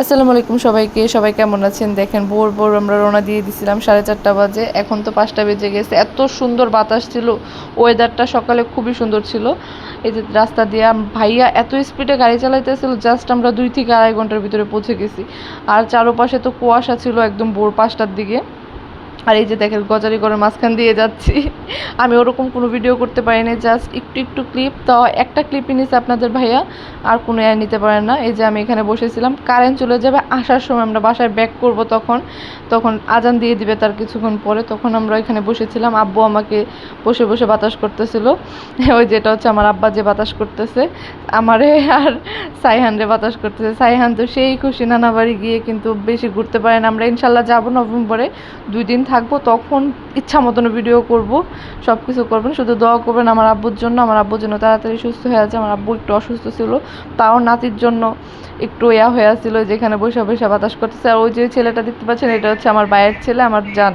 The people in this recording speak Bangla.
আসসালামু আলাইকুম সবাইকে, সবাই কেমন আছেন? দেখেন, ভোর ভোর আমরা রওনা দিয়ে দিছিলাম, সাড়ে চারটা বাজে। এখন তো পাঁচটা বেজে গেছে। এত সুন্দর বাতাস ছিল ওয়েদারটা সকালে খুবই সুন্দর ছিল। এই যে রাস্তা দিয়ে ভাইয়া এত স্পিডে গাড়ি চালাইতেছিল জাস্ট আমরা দুই থেকে আড়াই ঘণ্টার ভিতরে পৌঁছে গেছি। আর চারোপাশে তো কুয়াশা ছিল একদম ভোর পাঁচটার দিকে। আর এই যে দেখেন, গজারি করে মাঝখান দিয়ে যাচ্ছি। আমি ওরকম কোনো ভিডিও করতে পারি না জাস্ট একটু একটু ক্লিপ তো একটা ক্লিপই নিছে আপনাদের ভাইয়া, আর কোনো অ্যাড নিতে পারেন না। এই যে আমি এখানে বসেছিলাম কারেন্ট চলে যাবে, আসার সময় আমরা বাসায় ব্যাক করব তখন। তখন আজান দিয়ে দিবে তার কিছুক্ষণ পরে, তখন আমরা এখানে বসেছিলাম। আব্বু আমাকে বসে বসে বাতাস করতেছিল। ওই যেটা হচ্ছে আমার আব্বা যে বাতাস করতেছে, আমারে আর সাইহান রে বাতাস করতেছে। সাইহান তো সেই খুশি নানা বাড়ি গিয়ে কিন্তু বেশি ঘুরতে পারে না। আমরা ইনশাল্লাহ যাব নভেম্বরে দুই দিন থাকব, তখন ইচ্ছা মতন ভিডিও করব সব কিছু করবেন। শুধু দোয়া করবেন আমার আব্বুর জন্য, আমার আব্বুর জন্য তাড়াতাড়ি সুস্থ হয়ে আছে। আমার আব্বু একটু অসুস্থ ছিল, তাও নাতির জন্য একটু ইয়া হয়ে আছিল, যেখানে বসে বসে বাতাস করতেছে। আর ওই যে ছেলেটা দেখতে পাচ্ছেন, এটা হচ্ছে আমার ভাইয়ের ছেলে, আমার জান।